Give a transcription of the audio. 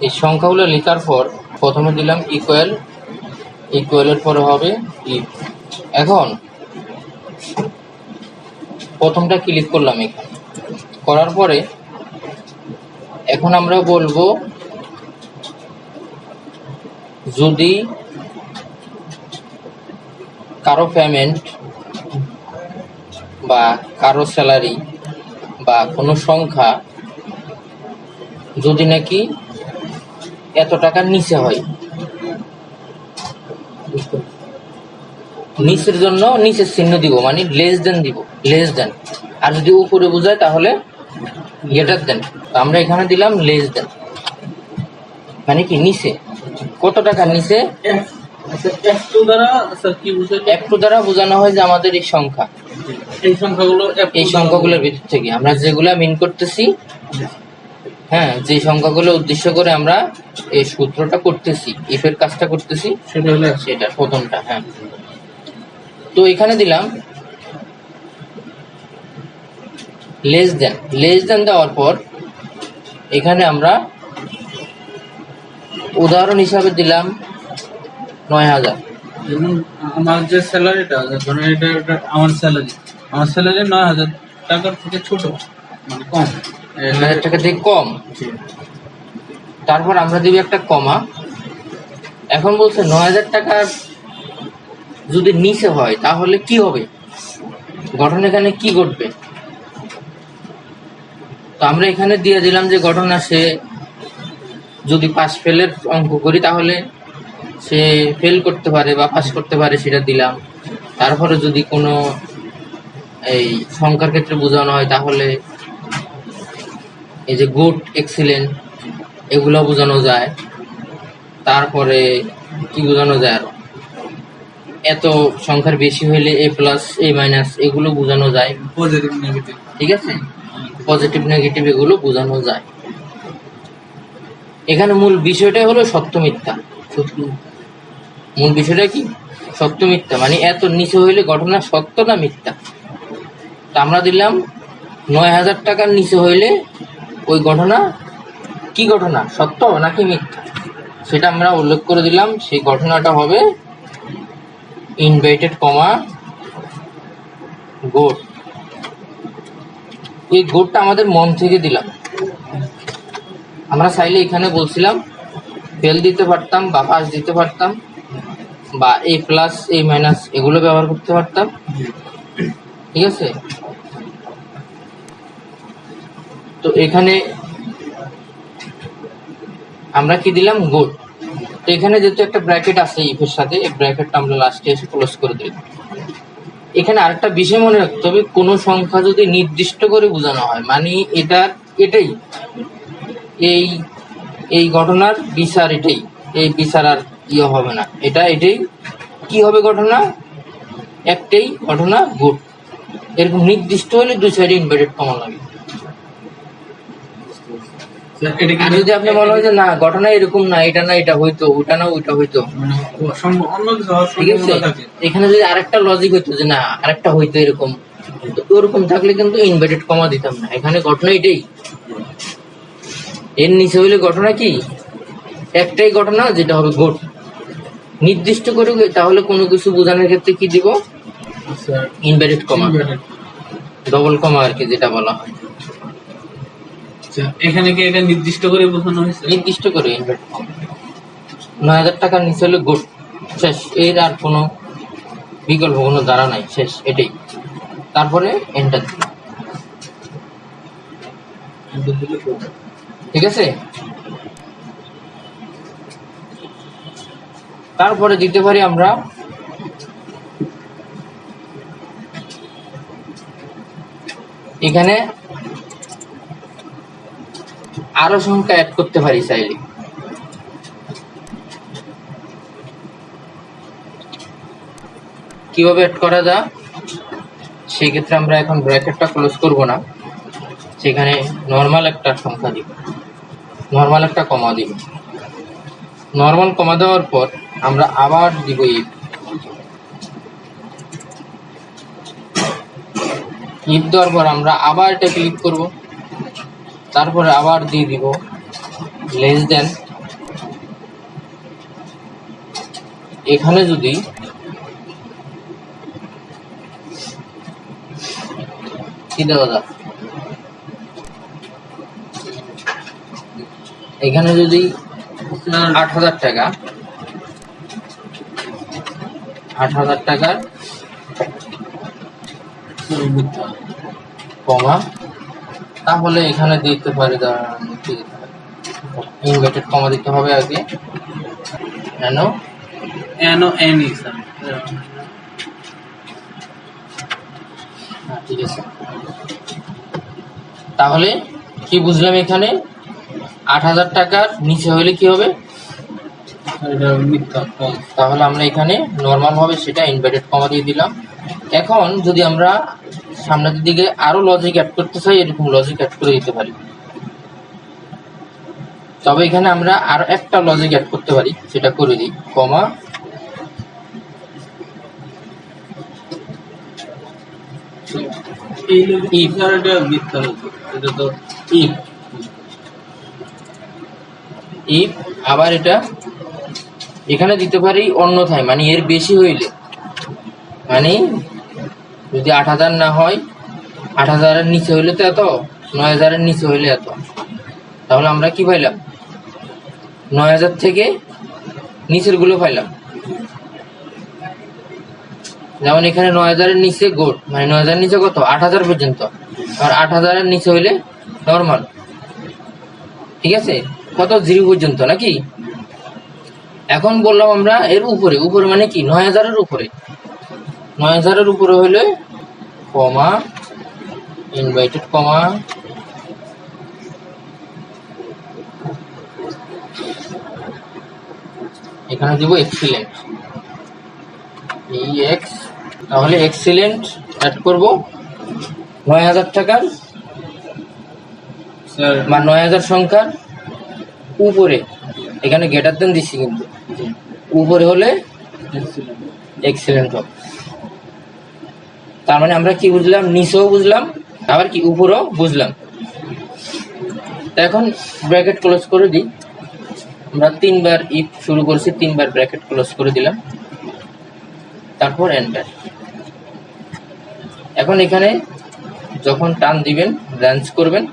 এই সংখ্যাগুলো লেখার পর প্রথমে দিলাম ইকুয়াল ইকুয়ালের পরে হবে ইফ এখন প্রথমটা ক্লিক করলাম এখানে। করার পরে এখন আমরা বলব যদি কারও পেমেন্ট বা কারও স্যালারি বা কোনো সংখ্যা যদি নাকি এত টাকার নিচে হয়। নিচের জন্য নিচের চিহ্ন দিব মানে লেস দেন দিব লেস দেন আর যদি উপরে বোঝায় তাহলে গেটার দেন আমরা এখানে দিলাম লেস দেন মানে কি নিচে? কত টাকার নিচে? একটু দ্বারা বুঝে একটু দ্বারা বোঝানো হয় যে আমাদের এই সংখ্যা। এই সংখ্যাগুলো এই সংখ্যাগুলোর ভিতর থেকে। আমরা যেগুলা মিন করতেছি হ্যাঁ যে সংখ্যাগুলো উদ্দেশ্য করে আমরা এই সূত্রটা করতেছি ইফের কাজটা করতেছি সেটা হলো। সেটা প্রথমটা হ্যাঁ। তো এখানে দিলাম লেস দেন লেস দেন দেওয়ার পর এখানে আমরা উদাহরণ হিসাবে দিলাম নয় হাজার। আমার যে স্যালারিটা ধরুন এটা এটা আমার স্যালারি আমার স্যালারি নয় হাজার টাকার থেকে ছোট মানে কম। নয় হাজার টাকা থেকে কম। তারপর আমরা দিবি একটা কমা। এখন বলছে নয় হাজার টাকার যদি নিচে হয় তাহলে কি হবে? গঠন এখানে কি ঘটবে? তো আমরা এখানে দিয়ে দিলাম যে ঘটনা সে যদি পাস ফেলের অঙ্ক করি তাহলে সে ফেল করতে পারে বা পাস করতে পারে সেটা দিলাম। তারপরে যদি কোনো এই সংখ্যার ক্ষেত্রে বোঝানো হয় তাহলে এই যে গুড এক্সিলেন্ট এগুলো বোঝানো যায়। তারপরে কি বোঝানো যায় আরও? এত সংখ্যার বেশি হইলে এ প্লাস এ মাইনাস এগুলো বোঝানো যায়। পজিটিভ নেগেটিভ ঠিক আছে? পজিটিভ নেগেটিভ এগুলো বোঝানো যায়। এখানে মূল বিষয়টা হলো সত্য মিথ্যা। মূল বিষয়টা কি? সত্য মিথ্যা। মানে এত নিচে হইলে ঘটনা সত্য না মিথ্যা? তা আমরা দিলাম নয় হাজার টাকার নিচে হইলে ওই ঘটনা? কি ঘটনা? সত্য নাকি মিথ্যা? সেটা আমরা উল্লেখ করে দিলাম। সেই ঘটনাটা হবে ইনভাইটেড কমা গোট। এই গোটটা আমাদের মন থেকে দিলাম। আমরা চাইলে এখানে বলছিলাম ফেল দিতে পারতাম বা পাস দিতে পারতাম বা এ প্লাস এ মাইনাস এগুলো ব্যবহার করতে পারতাম। ঠিক আছে? তো এখানে আমরা কি দিলাম? গুড তো এখানে যেহেতু একটা ব্র্যাকেট আছে ইফের সাথে, এই ব্র্যাকেটটা আমরা লাস্টে এসে ক্লোজ করে দিই এখানে আরেকটা বিষয় মনে রাখতে হবে, কোনো সংখ্যা যদি নির্দিষ্ট করে বোঝানো হয় মানে এটা এটাই, এই এই ঘটনার বিচার এটাই, এই বিচার আর ইয়ে হবে না। এটা এটাই, কি হবে ঘটনা? একটাই ঘটনা গুড এরকম নির্দিষ্ট হলে দুই সাইডে ইনভার্টেড কমন লাগে। আর যদি আপনি মনে হয় যে না ঘটনা এরকম না এটা না এটা হইতো ওটা না ওইটা হইতো। মানে ঠিক আছে? এখানে যদি আরেকটা লজিক হইতো যে না আরেকটা হইতো এরকম ওরকম থাকলে কিন্তু কমা দিতাম না। এখানে ঘটনা এটাই। এর নিচে হইলে ঘটনা কি? একটাই ঘটনা যেটা হবে গোট নির্দিষ্ট করে তাহলে কোনো কিছু বোঝানোর ক্ষেত্রে কি দিব? Sir inverted comma double comma আর কি যেটা বলা হয়। আচ্ছা, এখানে কি এটা নির্দিষ্ট করে বোঝানো হয়েছে? নির্দিষ্ট করে ইনভার্ট নয় হাজার টাকার নিচে হলে গোট শেষ। এর আর কোনো বিকল্প কোনো দ্বারা নাই শেষ এটাই। তারপরে এন্টার ঠিক আছে? তারপরে দিতে পারি আমরা এখানে আরও সংখ্যা অ্যাড করতে পারি চাইলে। কীভাবে অ্যাড করা যায়? সেই ক্ষেত্রে আমরা এখন ব্র্যাকেটটা ক্লোজ করব না। সেখানে নর্মাল একটা সংখ্যা দিব। নর্মাল একটা কমা দিব। নর্মাল কমা দেওয়ার পর আমরা আবার দিব ইফ ইফ দেওয়ার পর আমরা আবার এটা ক্লিক করব। তারপরে আবার দিয়ে দিব লেস দেন এখানে যদি এখানে যদি স্যার আট হাজার টাকা, আট হাজার টাকার কমা তাহলে এখানে দিতে পারি ইনভার্টেড কমা দিতে হবে আগে। এন ও এন স্যার ঠিক আছে। তাহলে কি বুঝলাম এখানে? আট হাজার টাকার নিচে হলে কি হবে? তাহলে আমরা এখানে নর্মাল হবে সেটা ইনভার্টেড কমা দিয়ে দিলাম। এখন যদি আমরা সামনের দিকে আরও লজিক অ্যাড করতে চাই, এরকম লজিক অ্যাড করে দিতে পারি। তবে এখানে আমরা আর একটা লজিক অ্যাড করতে পারি, সেটা করে দিই কমা ইফ আবার এটা এখানে দিতে পারি অন্যথায় মানে এর বেশি হইলে। মানে যদি আট হাজার না হয়, আট হাজারের নিচে হইলে তো এত, নয় হাজারের নিচে হইলে এত। তাহলে আমরা কি পাইলাম? নয় হাজার থেকে নিচেরগুলো পাইলাম। যেমন এখানে নয় হাজারের নিচে গোট মানে নয় হাজারের নিচে কত? আট হাজার পর্যন্ত। আর আট হাজারের নিচে হইলে নর্মাল ঠিক আছে? কত? জিরো পর্যন্ত, নাকি? এখন বললাম আমরা এর উপরে। উপরে মানে কি? নয় হাজারের উপরে। নয় হাজারের উপরে হলে কমা ইনভাইটেড কমা। এখানে দিব এক্সিলেন্ট এই এক্স তাহলে এক্সিলেন্ট অ্যাড করব। নয় হাজার টাকার স্যার। বা নয় হাজার সংখ্যার উপরে। এখানে গেটার দেন দিচ্ছি কিন্তু। উপরে হলে। এক্সিলেন্ট হবে। তার মানে আমরা কি বুঝলাম? নিচেও বুঝলাম, আবার কি উপরেও বুঝলাম। এখন ব্র্যাকেট ক্লোজ করে দিই। আমরা তিনবার ইফ শুরু করছি, তিনবার ব্র্যাকেট ক্লোজ করে দিলাম। তারপর এন্টার এখন এখানে যখন টান দিবেন ব্রাঞ্চ করবেন